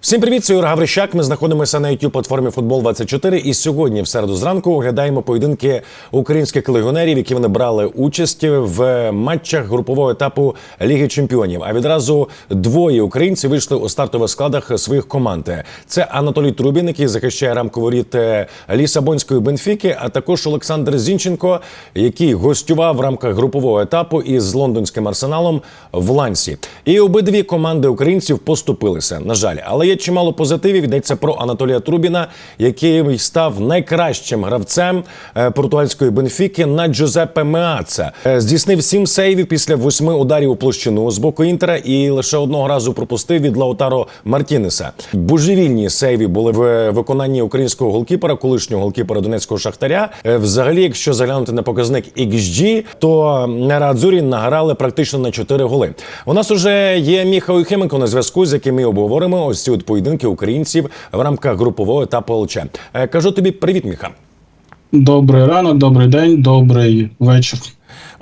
Всім привіт, це Юра Гаврищак. Ми знаходимося на youtube платформі Футбол 24 І сьогодні, в середу зранку, оглядаємо поєдинки українських легіонерів, які вони брали участь в матчах групового етапу Ліги Чемпіонів. А відразу двоє українців вийшли у стартових складах своїх команд. Це Анатолій Трубін, який захищає рамку воріт е, Лісабонської Бенфіки, а також Олександр Зінченко, який гостював в рамках групового етапу із лондонським арсеналом в Лансі. І обидві команди українців поступилися. На жаль, але є чимало позитивів. Йдеться про Анатолія Трубіна, який став найкращим гравцем е, португальської Бенфіки на Джузеппе Меаца. Е, Здійснив сім сейвів після восьми ударів у площину з боку інтера і лише одного разу пропустив від Лаутаро Мартінеса. Божевільні сейві були в виконанні українського голкіпера, колишнього голкіпера Донецького шахтаря. Е, Взагалі, якщо заглянути на показник XG, то Нерадзурі награли практично на 4 голи. У нас уже є Міхал Єхименко на зв'язку, з яким ми обговоримо ось ці от поєдинки українців в рамках групового етапу ЛЧ. Е, Кажу тобі привіт, Міха. Добрий ранок, добрий день, добрий вечір.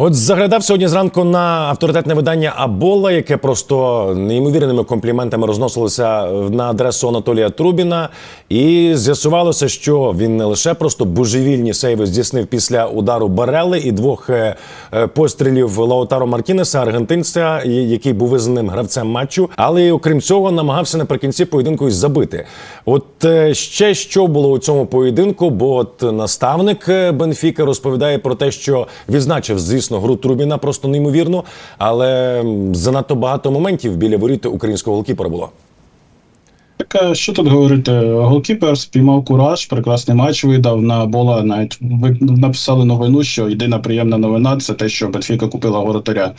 От заглядав сьогодні зранку на авторитетне видання Абола, яке просто неймовірними компліментами розносилося на адресу Анатолія Трубіна, і з'ясувалося, що він не лише просто божевільні сейви здійснив після удару Барели і двох е, е, пострілів Лаутаро Мартінеса, аргентинця, який був визнаним гравцем матчу, але й окрім цього намагався наприкінці поєдинку й забити. От е, ще що було у цьому поєдинку, бо от наставник Бенфіка розповідає про те, що відзначив, звісно, гру Трубіна просто неймовірно, але занадто багато моментів біля воріт українського голкіпера було. Так, що тут говорити? Голкіпер спіймав кураж, прекрасний матч видав на бола. Навіть написали новину, що єдина приємна новина це те, що Бенфіка купила воротаря.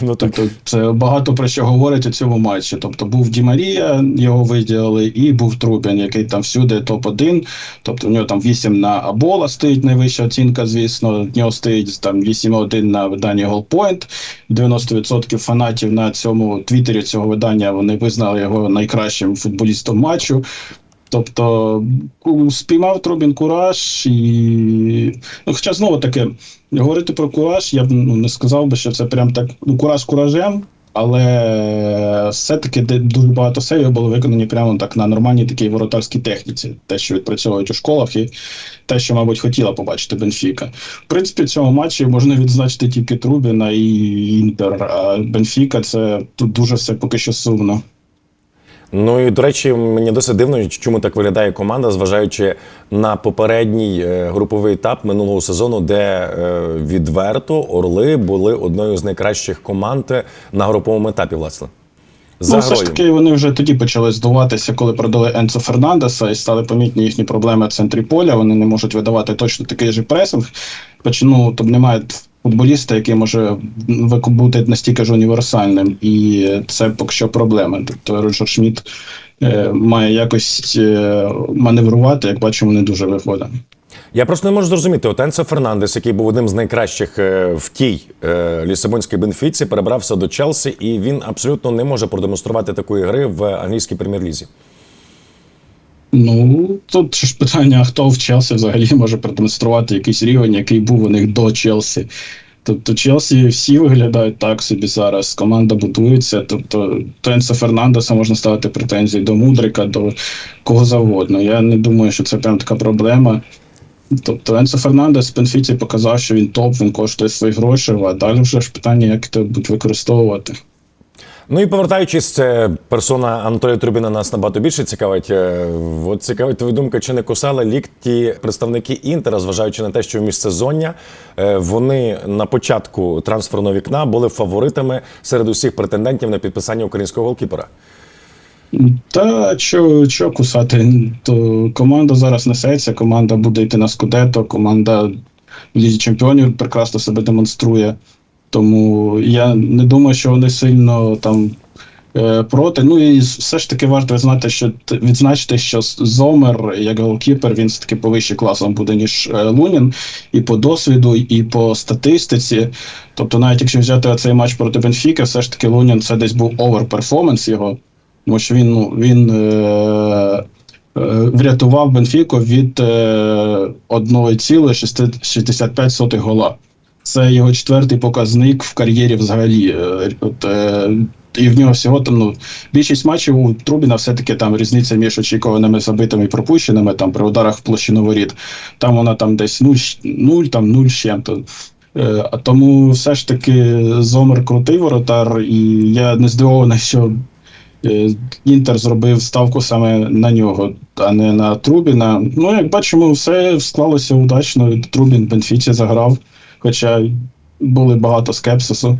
Ну Тобто це багато про що говорить у цьому матчі. Тобто був Ді Марія, його виділили, і був Трубін, який там всюди топ-1. Тобто в нього там 8 на Абола стоїть найвища оцінка, звісно. В нього стоїть там 8,1 на виданні Goalpoint. 90% фанатів на цьому твіттері цього видання вони визнали його найкращим футболістом матчу. Тобто спіймав Трубін кураж і. Ну, хоча знову таки, говорити про кураж, я б ну, не сказав би, що це прям так. Ну, кураж куражем, але все-таки дуже багато сейвів було виконані прямо так на нормальній такій воротарській техніці, те, що відпрацьовують у школах, і те, що, мабуть, хотіла побачити Бенфіка. В принципі, в цьому матчі можна відзначити тільки Трубіна і Інтер. А Бенфіка це тут дуже все поки що сумно. Ну і до речі, мені досить дивно, чому так виглядає команда, зважаючи на попередній е, груповий етап минулого сезону, де е, відверто орли були одною з найкращих команд на груповому етапі, власне. За Ну, все ж таки, вони вже тоді почали здуватися, коли продали Енцо Фернандеса, і стали помітні їхні проблеми в центрі поля. Вони не можуть видавати точно такий же пресинг. Почну, тобто немає футболіста, який може бути настільки ж універсальним, і це поки що проблема. Тобто Роджер Шмідт е, має якось е, маневрувати, як бачимо, не дуже виходить. Я просто не можу зрозуміти. От Фернандес, який був одним з найкращих е, в тій лісабонській бенфіці, перебрався до Челсі, і він абсолютно не може продемонструвати такої гри в англійській прем'єр-лізі. Ну, тут ж питання, хто в Челсі взагалі може продемонструвати якийсь рівень, який був у них до Челсі. Тобто Челсі всі виглядають так собі зараз. Команда будується. Тобто Тенса Фернандеса можна ставити претензії до Мудрика, до кого завгодно. Я не думаю, що це прям така проблема. Тобто Енсо Фернандес в Бенфіці показав, що він топ, він коштує свої гроші, а далі вже ж питання, як це будуть використовувати. Ну і повертаючись, це персона Анатолія Трубіна нас набагато більше цікавить. Е, От цікавить твоя думка, чи не кусали лікті представники Інтера, зважаючи на те, що в міжсезоння е, вони на початку трансферного вікна були фаворитами серед усіх претендентів на підписання українського голкіпера. Та що, що кусати? То команда зараз несеться, команда буде йти на Скудето, команда в Лізі Чемпіонів прекрасно себе демонструє. Тому я не думаю, що вони сильно там е, проти. Ну і все ж таки варто знати, що відзначити, що Зомер, як голкіпер, він все-таки повище класом буде, ніж е, Лунін, і по досвіду, і по статистиці. Тобто, навіть якщо взяти цей матч проти Бенфіки, все ж таки Лунін це десь був оверперформанс його. Тому що він, ну, він е, е, врятував Бенфіку від е, 1,65 гола. Це його четвертий показник в кар'єрі взагалі. Е, От, е, і в нього всього там ну більшість матчів у Трубіна все-таки там різниця між очікуваними забитими і пропущеними там при ударах в площину воріт. Там вона там десь 0, 0 там 0 з чим-то. Е, А тому все ж таки Зомер крутий воротар, і я не здивований, що Інтер зробив ставку саме на нього, а не на Трубіна. Ну, як бачимо, все склалося удачно. Трубін Бенфіці заграв, хоча були багато скепсису.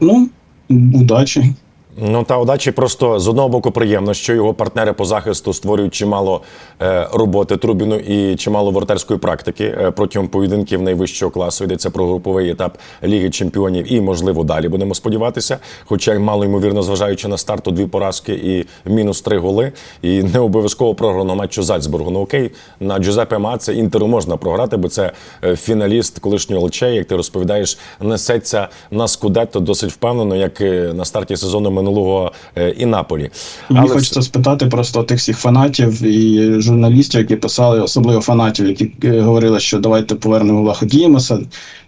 Ну, удачі. Ну та удачі просто з одного боку приємно, що його партнери по захисту створюють чимало е, роботи Трубіну і чимало воротарської практики е, протягом поєдинків найвищого класу. Йдеться про груповий етап Ліги Чемпіонів і, можливо, далі будемо сподіватися. Хоча мало ймовірно, зважаючи на старту дві поразки і мінус три голи, і не обов'язково програного матчу Зальцбургу. Ну окей, на Джузеппе Маце інтеру можна програти, бо це е, фіналіст колишнього Лче, як ти розповідаєш, несеться на скудетто досить впевнено, як на старті сезону минулого е, і Наполі. Мені Але хочеться спитати просто тих всіх фанатів і журналістів, які писали, особливо фанатів, які е, говорили, що давайте повернемо Лаходімоса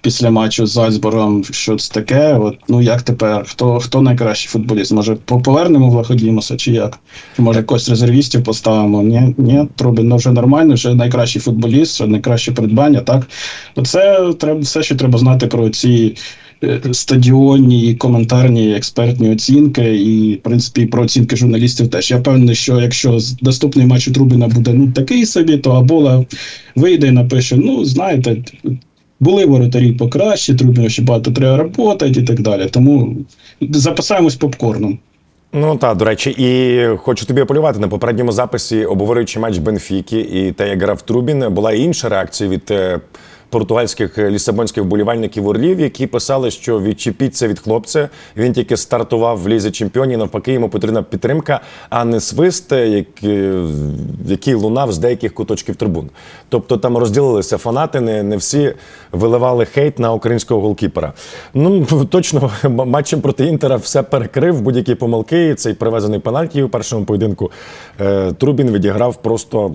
після матчу з Зальцбургом. Що це таке? От ну як тепер? Хто хто найкращий футболіст? Може, по- повернемо Влаходімоса чи як? Чи може якось резервістів поставимо? Ні, ні, Трубін ну, вже нормально, вже найкращий футболіст, вже найкраще придбання. Так, оце треба все, що треба знати про ці стадіонні і коментарні експертні оцінки, і в принципі про оцінки журналістів теж. Я певний, що якщо наступний матч у Трубіна буде ну такий собі, то Абола вийде і напише: ну знаєте. Були воротарі покраще, Трубіну ще багато треба роботи і так далі. Тому запасаємось попкорном. Ну так, до речі, і хочу тобі апелювати на попередньому записі, обговорюючи матч Бенфіки і те, як грав Трубін, була і інша реакція від е, португальських е, лісабонських вболівальників Орлів, які писали, що відчепіться від хлопця. Він тільки стартував в лізі чемпіонів. Навпаки, йому потрібна підтримка, а не свист, е, як- е, який лунав з деяких куточків трибун. Тобто там розділилися фанати, не, не всі виливали хейт на українського голкіпера. Ну точно матчем проти інтера все перекрив будь-які помилки. Цей привезений пенальті у першому поєдинку. Трубін відіграв просто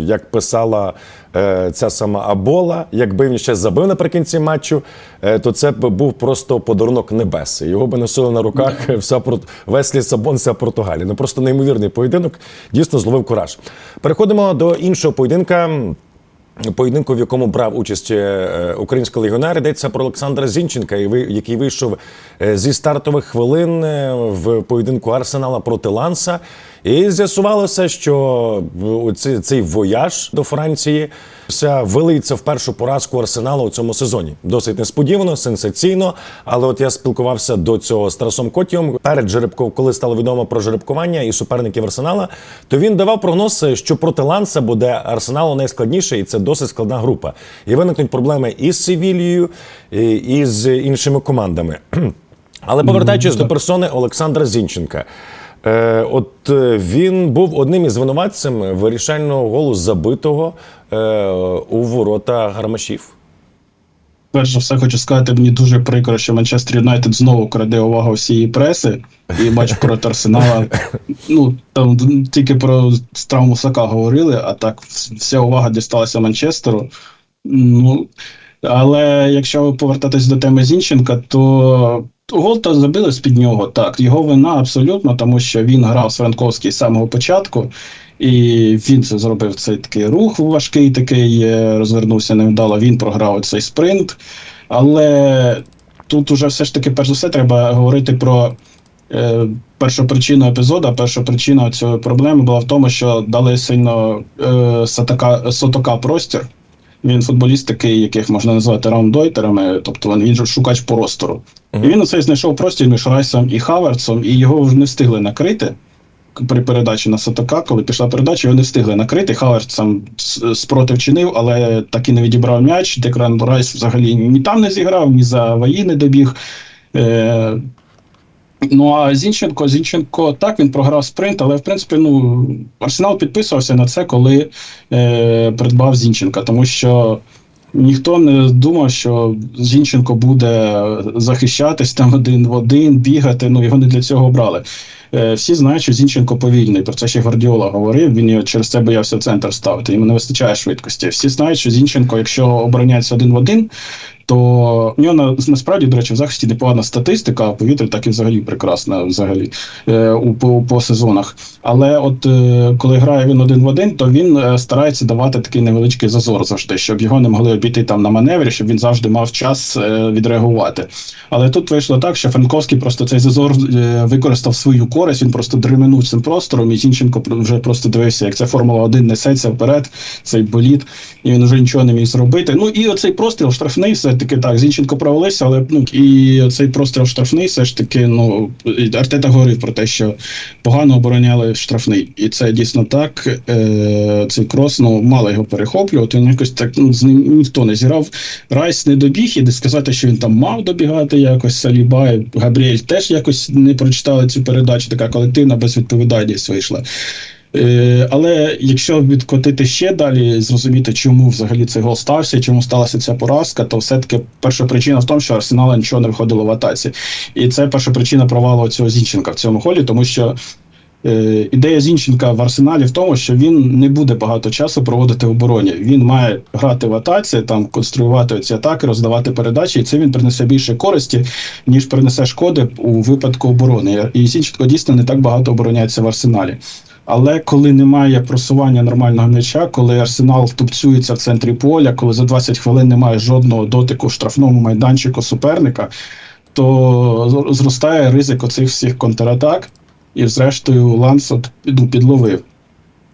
як писала ця сама Абола. Якби він ще забив наприкінці матчу, е, то це б був просто подарунок небес. Його би носили на руках вся Пор- весь Лісабон, вся Португалія. Ну просто неймовірний поєдинок. Дійсно зловив кураж. Переходимо до іншого поєдинка. Поєдинку, в якому брав участь е, український легіонер, йдеться про Олександра Зінченка, який вийшов е, зі стартових хвилин е, в поєдинку Арсенала проти Ланса. І з'ясувалося, що цей, цей вояж до Франції все вилиється в першу поразку Арсеналу у цьому сезоні. Досить несподівано, сенсаційно. Але от я спілкувався до цього з Тарасом Котієм перед жеребком, коли стало відомо про жеребкування і суперників Арсенала, то він давав прогноз, що проти Ланса буде Арсеналу найскладніше, і це досить складна група. І виникнуть проблеми і з Севільєю, і, і з іншими командами. Але повертаючись до персони Олександра Зінченка. Е, от е, він був одним із винуватцем вирішального голу забитого е, у ворота гармашів. Перш за все хочу сказати, мені дуже прикро, що Манчестер Юнайтед знову краде увагу всієї преси і матч проти Арсенала. Ну там тільки про травму Сака говорили, а так вся увага дісталася Манчестеру. Ну але якщо повертатись до теми Зінченка, то гол та забили з під нього. Так, його вина абсолютно, тому що він грав з Франковський з самого початку. І він це зробив цей такий рух важкий, такий е, розвернувся невдало. Він програв цей спринт. Але тут уже все ж таки, перш за все, треба говорити про е, першу причину епізоду. Перша причина цієї проблеми була в тому, що дали сильно е, сатака, сотока простір. Він футболіст такий, яких можна назвати раундойтерами, тобто він, же шукач простору. І він оцей знайшов простір між Райсом і Хаверцом, і його вже не встигли накрити при передачі на Сатока, коли пішла передача, його не встигли накрити. Хаверс сам спротив чинив, але так і не відібрав м'яч. Декран Райс взагалі ні там не зіграв, ні за ваї не добіг. Е, Ну а Зінченко, Зінченко так він програв спринт, але в принципі ну Арсенал підписувався на це, коли е, придбав Зінченка, тому що ніхто не думав, що Зінченко буде захищатись там один в один, бігати. Ну його не для цього обрали. Е, всі знають, що Зінченко повільний. Про це ще Гвардіола говорив. Він через це боявся центр ставити. Йому не вистачає швидкості. Всі знають, що Зінченко, якщо обороняється один в один, то в нього насправді, до речі, в захисті непогана статистика, а повітря так і взагалі прекрасна взагалі е, у, по, по сезонах. Але от е, коли грає він один в один, то він старається давати такий невеличкий зазор завжди, щоб його не могли обійти там на маневрі, щоб він завжди мав час відреагувати. Але тут вийшло так, що Франковський просто цей зазор використав свою користь. Він просто дременув цим простором, і Зінченко вже просто дивився, як ця Формула 1 несеться вперед, цей боліт, і він вже нічого не міг зробити. Ну і оцей простріл штрафний, все таки так. Зінченко провалився, але ну і цей простріл штрафний, все ж таки, ну Артета говорив про те, що погано обороняли штрафний. І це дійсно так. Е, цей крос, ну мало його перехоплювати. Він якось так ну, з ним ніхто не зіграв. Райс не добіг, і сказати, що він там мав добігати якось. Саліба, Габріель теж якось не прочитали цю передачу. Така колективна безвідповідальність вийшла. Е, але якщо відкотити ще далі, зрозуміти, чому взагалі цей гол стався, чому сталася ця поразка, то все-таки перша причина в тому, що Арсенала нічого не виходило в атаці. І це перша причина провалу цього Зінченка в цьому голі, тому що ідея Зінченка в арсеналі в тому, що він не буде багато часу проводити в обороні. Він має грати в атаці, там конструювати ці атаки, роздавати передачі, і це він принесе більше користі, ніж принесе шкоди у випадку оборони. І Зінченко дійсно не так багато обороняється в арсеналі. Але коли немає просування нормального м'яча, коли арсенал тупцюється в центрі поля, коли за 20 хвилин немає жодного дотику в штрафному майданчику суперника, то зростає ризик оцих всіх контратак, і зрештою Лансот ну, підловив.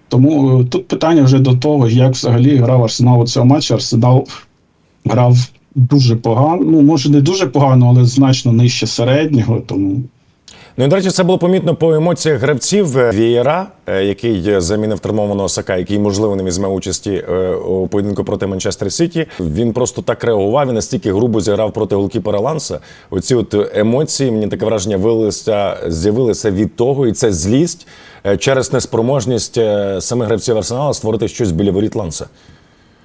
Тому е, тут питання вже до того, як взагалі грав Арсенал у цьому матчі. Арсенал грав дуже погано. Ну, може, не дуже погано, але значно нижче середнього. Тому Ну і до речі, це було помітно по емоціях гравців Е, Вієра, е, який е, замінив травмованого Сака, який можливо не візьме участі у поєдинку проти Манчестер Сіті. Він просто так реагував і настільки грубо зіграв проти голкіпера Ланса. Оці от емоції, мені таке враження, вилилися, з'явилися від того, і це злість через неспроможність самих гравців Арсенала створити щось біля воріт Ланса.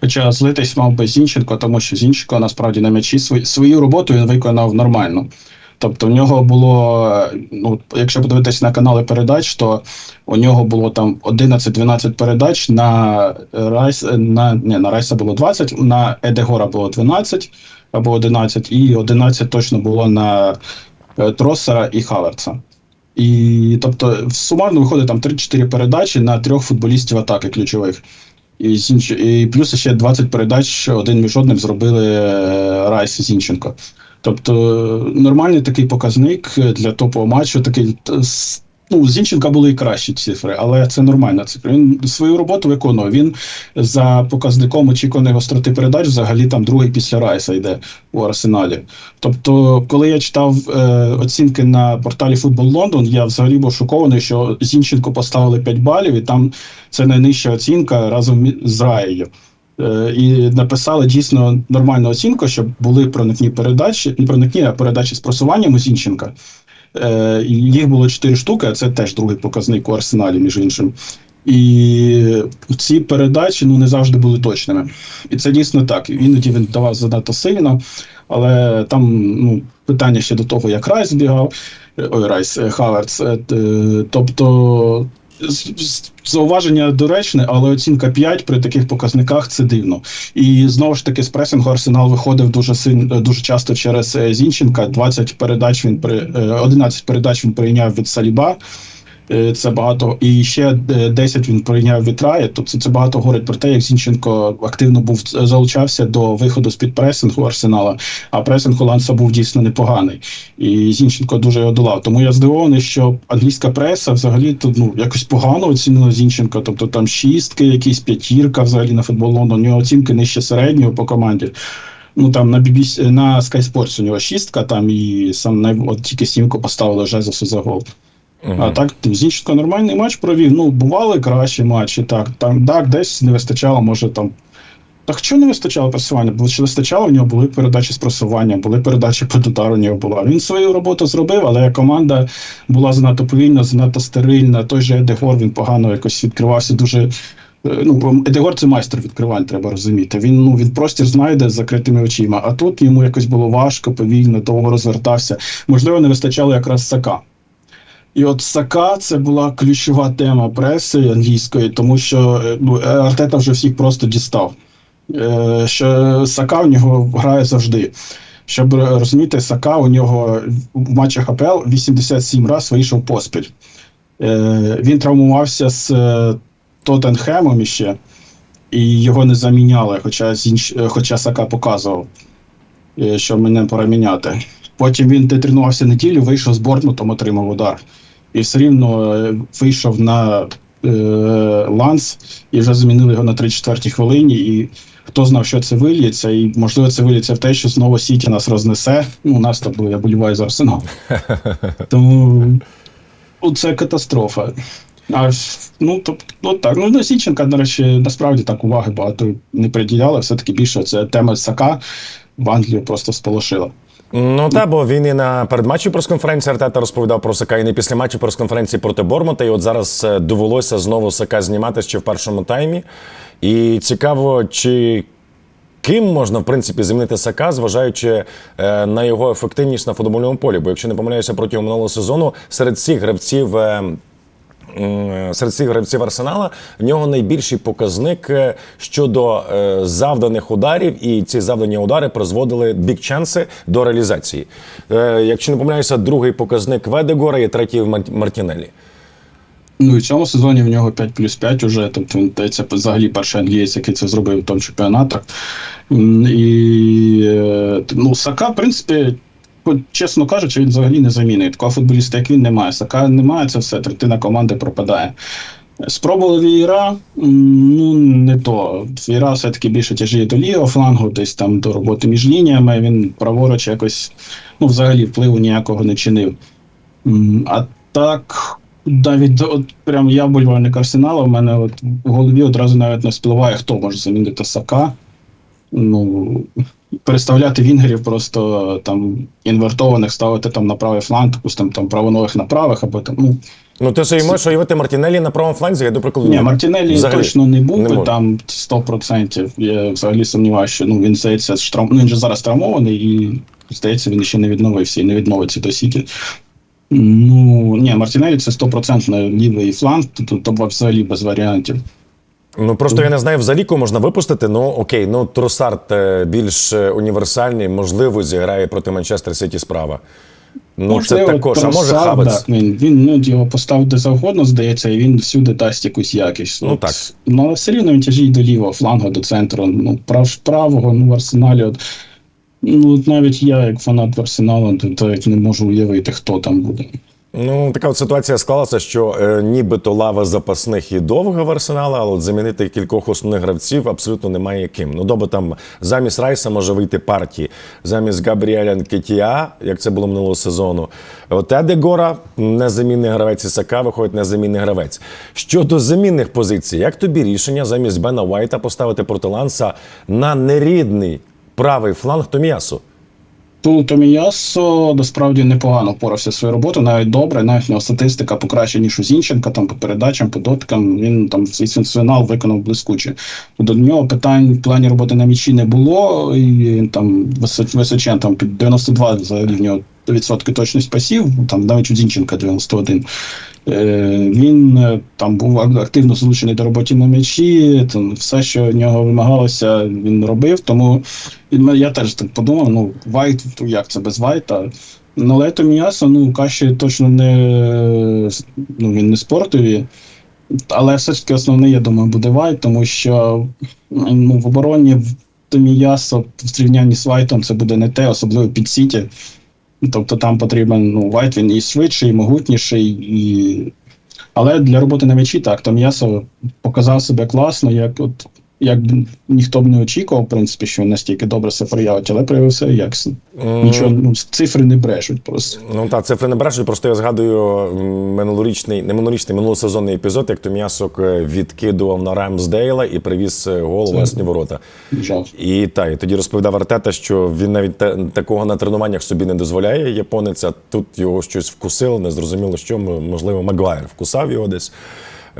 Хоча злитись мав би Зінченко, тому що Зінченко насправді на м'ячі свою роботу він виконав нормально. Тобто в нього було, ну, якщо подивитися на канали передач, то у нього було там 11-12 передач на Райс, на, ні, на Райса було 20, на Едегора було 12 або 11, і 11 точно було на е, Тросера і Хаверца. І тобто сумарно виходить там 3-4 передачі на трьох футболістів атаки ключових. І, Зінч... і плюс ще 20 передач один між одним зробили е, Райс і Зінченко. Тобто е, нормальний такий показник для топового матчу. Такий ну, Зінченка були і кращі цифри, але це нормальна цифра. Він свою роботу виконує. Він за показником очікуваної гостроти передач взагалі там другий після Райса йде у арсеналі. Тобто, коли я читав е, оцінки на порталі Футбол Лондон, я взагалі був шокований, що Зінченко поставили 5 балів, і там це найнижча оцінка разом з Раєю. Е, І написали дійсно нормальну оцінку, щоб були проникні передачі, не проникні, а передачі з просуванням у Зінченка. Е, Їх було 4 штуки, а це теж другий показник у арсеналі, між іншим. І ці передачі ну, не завжди були точними. І це дійсно так. Іноді він давав занадто сильно, але там ну, питання ще до того, як Райс збігав, е, ой, Райс Хаверс, е, Тобто з- з- зауваження доречне, але оцінка 5 при таких показниках це дивно. І знову ж таки з пресингу Арсенал виходив дуже сильно дуже часто через е, Зінченка. 20 передач він при е, 11 передач він прийняв від Саліба. Е, Це багато, і ще е, 10 він прийняв від Рая. Тобто це, багато говорить про те, як Зінченко активно був залучався до виходу з під пресингу Арсенала. А пресинг Ланса був дійсно непоганий. І Зінченко дуже його долав. Тому я здивований, що англійська преса взагалі тут ну якось погано оцінила Зінченка. Тобто там шістки, якісь п'ятірка взагалі на футбол Лондон. У нього оцінки нижче середнього по команді. Ну там на BBC, на Sky Sports у нього шістка, там і сам от тільки сімку поставили Жезусу за гол. А так Зінченко нормальний матч провів. Ну, бували кращі матчі. Так, там так, десь не вистачало, може там. Так чого не вистачало просування? Бо чи вистачало, в нього були передачі з просування, були передачі по удару у нього була. Він свою роботу зробив, але команда була занадто повільна, занадто стерильна. Той же Едегор він погано якось відкривався дуже. е, Ну, Едегор це майстер відкривань, треба розуміти. Він ну він простір знайде з закритими очима. А тут йому якось було важко, повільно, довго розвертався. Можливо, не вистачало якраз сака. І от Сака це була ключова тема преси англійської, тому що е, ну, Артета вже всіх просто дістав. Е, Що Сака в нього грає завжди. Щоб розуміти, Сака у нього в матчах АПЛ 87 разів вийшов поспіль. Е, Він травмувався з е, Тоттенхемом іще, і його не заміняли, хоча, інш... е, хоча Сака показував, е, що мене пора міняти. Потім він тренувався неділю, вийшов з Бортмутом, отримав удар. І все рівно е, вийшов на е, ланс і вже замінили його на 3-4 хвилині. І хто знав, що це вильється, і можливо це вильється в те, що знову Сіті нас рознесе. Ну, у нас то я боліваю за арсенал. Тому ну, це катастрофа. А ну, тобто, ну так. Ну, до Січенка, до речі, насправді так уваги багато не приділяли. Все-таки більше це тема Сака в Англію просто сполошила. Ну та бо він і на передматчі прес-конференції Артета розповідав про Сака, і не після матчу прес-конференції проти Бормута. І от зараз е, довелося знову Сака знімати ще в першому таймі. І цікаво, чи ким можна в принципі замінити Сака, зважаючи е, на його ефективність на футбольному полі. Бо якщо не помиляюся протягом минулого сезону, серед всіх гравців. Серед всіх гравців Арсенала в нього найбільший показник е, щодо е, завданих ударів, і ці завдані удари призводили бік-чанси до реалізації. Е, якщо не помиляюся, другий показник Ведегора і третій в Мартінелі. Ну і в цьому сезоні в нього 5 плюс 5 уже, тобто він здається, взагалі перший англієць, який це зробив в тому чемпіонатах. І ну, Сака, в принципі, чесно кажучи, він взагалі не замінить. Такого футболіста, як він, немає. Сака немає, це все, третина команди пропадає. Спробували Вієра, м, ну не то. Вієра все-таки більше тяжіє до лівого флангу, десь там до роботи між лініями. Він праворуч якось ну, взагалі впливу ніякого не чинив. А так, навіть от прям я болівальник Арсенала, в мене от в голові одразу навіть не спливає, хто може замінити Сака. Ну, переставляти вінгерів просто там інвертованих, ставити там на правий фланг, допустим, там правоногих на правих, або там. Ну, Ну ти собі можеш уявити Мартінелі на правому фланзі, я до прикладу. ні, Мартінелі взагалі точно не був не би там 100%. Я взагалі сумніваюся, що ну, він здається, штрам... ну, він же зараз травмований і здається, він ще не відновився і не відновиться до Сіті. Ну, ні, Мартінелі це 100% лівий фланг, тут взагалі без варіантів. Ну просто я не знаю, взагалі кого можна випустити. Ну окей, ну Тросард е, більш е, універсальний, можливо, зіграє проти Манчестер Сіті справа. Ну, це також, а може Хавець. так, він, він ну, його поставив де завгодно, здається, і він всюди дасть якусь якість. Ну, От, так. Ну, але все рівно він тяжіє до лівого флангу, до центру. Ну, прав, правого, ну, в арсеналі. От, ну, от навіть я, як фанат Арсеналу, то, то як не можу уявити, хто там буде. Ну, така от ситуація склалася, що е, нібито лава запасних і довга в арсенала, але от замінити кількох основних гравців абсолютно немає ким. Ну, добо там замість Райса може вийти партії, замість Габріеля Нкетія, як це було минулого сезону. От Едегора, незамінний гравець Ісака, виходить незамінний гравець. Щодо замінних позицій, як тобі рішення замість Бена Уайта поставити проти Ланса на нерідний правий фланг Томіасу? Тут Томіясо насправді непогано впорався зі своєю роботою, навіть добре, навіть в нього статистика покраща, ніж у Зінченка, там по передачам, по дотикам. Він там свій функціонал виконав блискуче. До нього питань в плані роботи на м'ячі не було, і він там височ- височен там під 92 взагалі в нього відсотки точність пасів, там навіть у Зінченка 91. Е, Він е, там був активно залучений до роботи на м'ячі, там все, що в нього вимагалося, він робив. Тому я теж так подумав: ну, Вайт, як це без Вайта? Ну, але то м'ясо, ну, каші точно не ну, він не спортові. Але все ж таки основний, я думаю, буде Вайт, тому що ну, в обороні Томіясо в зрівнянні з Вайтом це буде не те, особливо під Сіті. Тобто там потрібен ну, Вайт, він і швидший, і могутніший, і. Але для роботи на м'ячі так, там м'ясо показав себе класно, як от як ніхто б не очікував, в принципі, що настільки добре себе проявить, але проявився якісно. Нічого, ну, цифри не брешуть просто. Ну так, цифри не брешуть. Просто я згадую минулорічний, не минулорічний, минулосезонний епізод, як Том'ясок е, відкидував на Рамсдейла і привіз е, гол у власні ворота. І так, і тоді розповідав Артета, що він навіть та- такого на тренуваннях собі не дозволяє японець, а тут його щось вкусило, не зрозуміло, що можливо Магуайр вкусав його десь.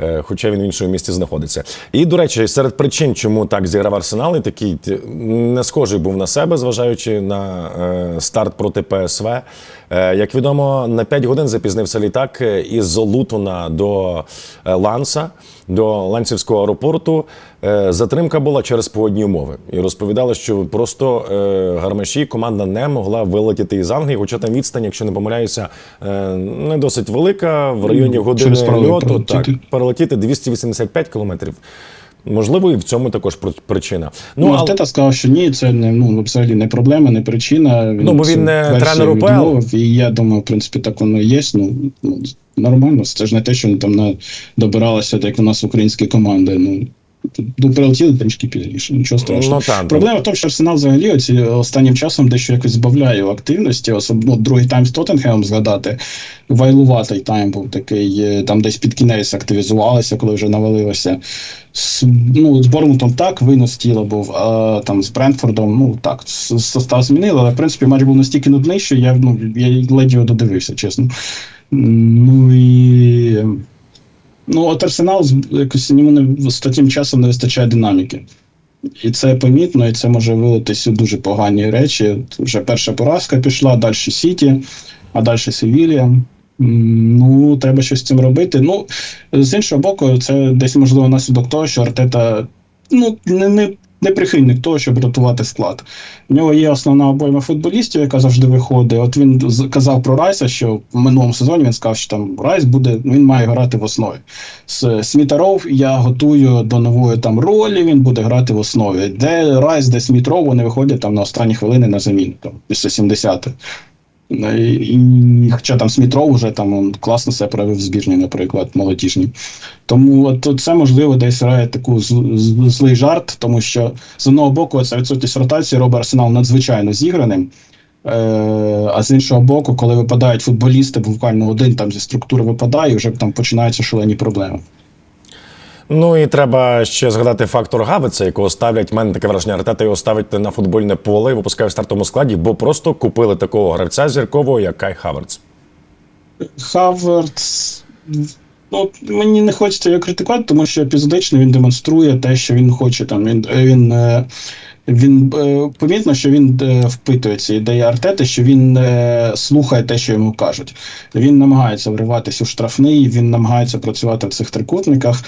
Е, хоча він в іншому місті знаходиться. І, до речі, серед причин, чому так зіграв Арсенал, і такий не схожий був на себе, зважаючи на е, старт проти ПСВ. Е, Як відомо, на 5 годин запізнився літак е, із Лутона до е, Ланса, до Ланцівського аеропорту. Затримка була через погодні умови. І розповідали, що просто гармаші команда не могла вилетіти із Англії, хоча там відстань, якщо не помиляюся, не досить велика. В районі години льоту так, перелетіти 285 кілометрів. Можливо, і в цьому також при- причина. Ну, але- Артета сказав, що ні, це не ну взагалі не проблема, не причина. Ну, бо він не тренер УПЛ. І я думаю, в принципі, так воно і є. Ну, ну нормально. Це ж не те, що вони там на, добиралися, як у нас українські команди. Ну, ну, прилетіли трішки пізніше, нічого страшного. Ну. Проблема в тому, що Арсенал взагалі оці останнім часом дещо якось збавляє в активності, особливо другий тайм з Тоттенхемом згадати. Вайлуватий тайм був такий, е, там десь під кінець активізувалися, коли вже навалилося. З, ну, з Бормутом так, винос тіла був, а там з Брентфордом, ну так, состав змінили, але в принципі матч був настільки нудний, що я, ну, я ледь його додивився, чесно. Ну і. Ну, от Арсенал якось йому не з таким часом не вистачає динаміки. І це помітно, і це може вилитись у дуже погані речі. Вже перша поразка пішла, далі Сіті, а далі Севілія. Ну, треба щось з цим робити. Ну, з іншого боку, це десь можливо наслідок того, що Артета ну, не, не, не прихильник того, щоб рятувати склад. У нього є основна обойма футболістів, яка завжди виходить. От він казав про Райса, що в минулому сезоні він сказав, що там Райс буде, він має грати в основі. З Смітаров я готую до нової там ролі, він буде грати в основі. Де Райс, де Смітров, вони виходять там на останні хвилини на заміну, там, після 70-х. І, і, хоча там Смітров вже там он, класно себе проявив в збірні, наприклад, молодіжні. Тому от, це можливо десь грає таку злий жарт, тому що з одного боку ця відсутність ротації робить арсенал надзвичайно зіграним. Е, а з іншого боку, коли випадають футболісти, буквально один там зі структури випадає, і вже там починаються шалені проблеми. Ну і треба ще згадати фактор Гавица, якого ставлять. в мене таке враження, Артета його ставить на футбольне поле і випускає в стартовому складі, бо просто купили такого гравця зіркового, як Кай Хаверц. Хаверц. Ну, мені не хочеться його критикувати, тому що епізодично він демонструє те, що він хоче. Там він, він, е, він е, помітно, що він е, впитує ці ідеї Артети, що він е, слухає те, що йому кажуть. Він намагається вриватися у штрафний, він намагається працювати в цих трикутниках.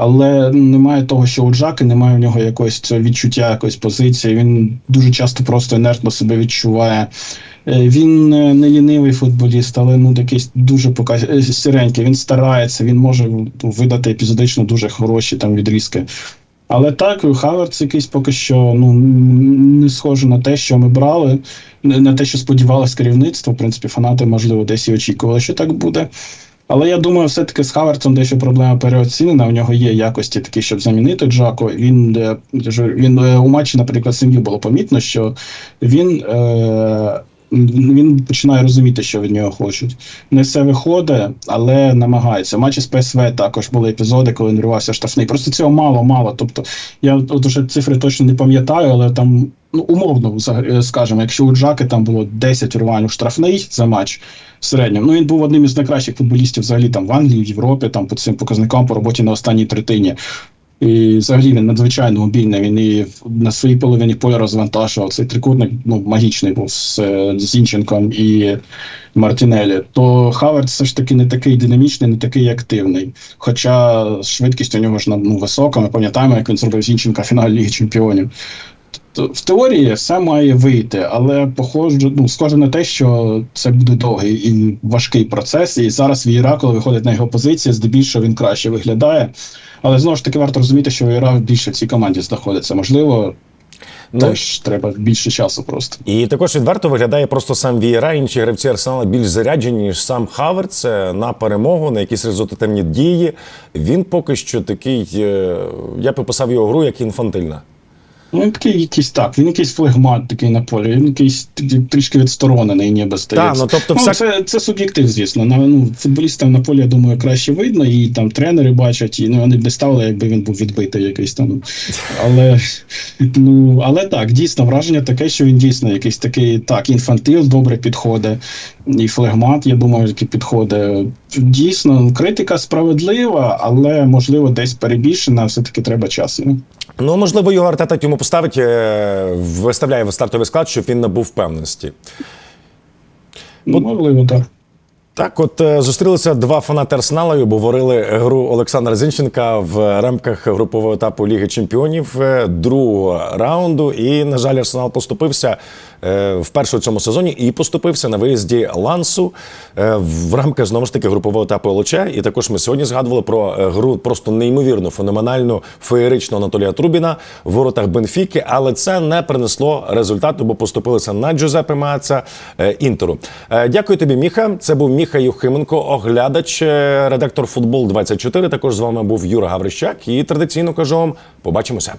Але немає того, що у Джаки немає в нього якогось відчуття, якоїсь позиції. Він дуже часто просто інертно себе відчуває. Е, Він е, не лінивий футболіст, але ну якийсь дуже показ... е, сіренький. Він старається, він може видати епізодично дуже хороші там відрізки. Але так, Хаверц якийсь поки що ну не схоже на те, що ми брали, не на те, що сподівалось керівництво. В принципі, фанати, можливо, десь і очікували, що так буде. Але я думаю, все-таки з Хаверцем дещо проблема переоцінена. У нього є якості такі, щоб замінити Джако. Він, е, він е, у матчі, наприклад, сім'ї було помітно, що він. Е, він починає розуміти, що від нього хочуть. Не все виходить, але намагається. В матчі з ПСВ також були епізоди, коли він рвався штрафний. Просто цього мало-мало. Тобто, я от уже цифри точно не пам'ятаю, але там, ну, умовно, скажімо, якщо у Джаки там було 10 урвань у штрафний за матч в середньому, ну він був одним із найкращих футболістів взагалі там в Англії, в Європі, там по цим показникам по роботі на останній третині. І взагалі він надзвичайно мобільний. Він і на своїй половині поля розвантажував. Цей трикутник ну, магічний був з е, Зінченком і Мартінелі. То Хаверт все ж таки не такий динамічний, не такий активний. Хоча швидкість у нього ж ну, висока. Ми пам'ятаємо, як він зробив Зінченка в фіналі Ліги Чемпіонів. В теорії все має вийти, але похоже, ну, схоже на те, що це буде довгий і важкий процес. І зараз Вієра, коли виходить на його позиції, здебільшого він краще виглядає. Але знову ж таки варто розуміти, що Вієра більше в цій команді знаходиться. Можливо, Ну, теж треба більше часу просто. І також відверто виглядає просто сам Вієра, інші гравці Арсенала більш заряджені, ніж сам Хаверц е, на перемогу, на якісь результативні дії. Він поки що такий, е, я б описав його гру як інфантильна. Ну, він такий якийсь так, він якийсь флегмат такий на полі, він якийсь трі- трішки відсторонений, ніби стається. ну, тобто ну, вся- це, це суб'єктив, звісно. На, ну, футболістам на полі, я думаю, краще видно, і там тренери бачать, і ну, вони б не ставили, якби він був відбитий якийсь там. Але, ну, але так, дійсно, враження таке, що він дійсно якийсь такий так, інфантил добре підходить, і флегмат, я думаю, який підходить. Дійсно, критика справедлива, але можливо десь перебільшена, все-таки треба часу. Ну, можливо, його Артета йому поставить, е, виставляє в стартовий склад, щоб він набув впевненості. Ну, можливо, так. Так, от е, зустрілися два фанати Арсенала і обговорили гру Олександра Зінченка в рамках групового етапу Ліги Чемпіонів е, другого раунду. І, на жаль, Арсенал поступився вперше у цьому сезоні і поступився на виїзді Лансу е, в рамках знову ж таки групового етапу ЛЧ. І також ми сьогодні згадували про е, гру просто неймовірну, феноменальну, феєричну Анатолія Трубіна в воротах Бенфіки, але це не принесло результату, бо поступилися на Джузеппе Маца е, Інтеру. Е, Дякую тобі, Міха. Це був Міха Юхименко, оглядач, е, редактор футбол 24 Також з вами був Юра Гаврищак. І традиційно кажу вам, побачимося.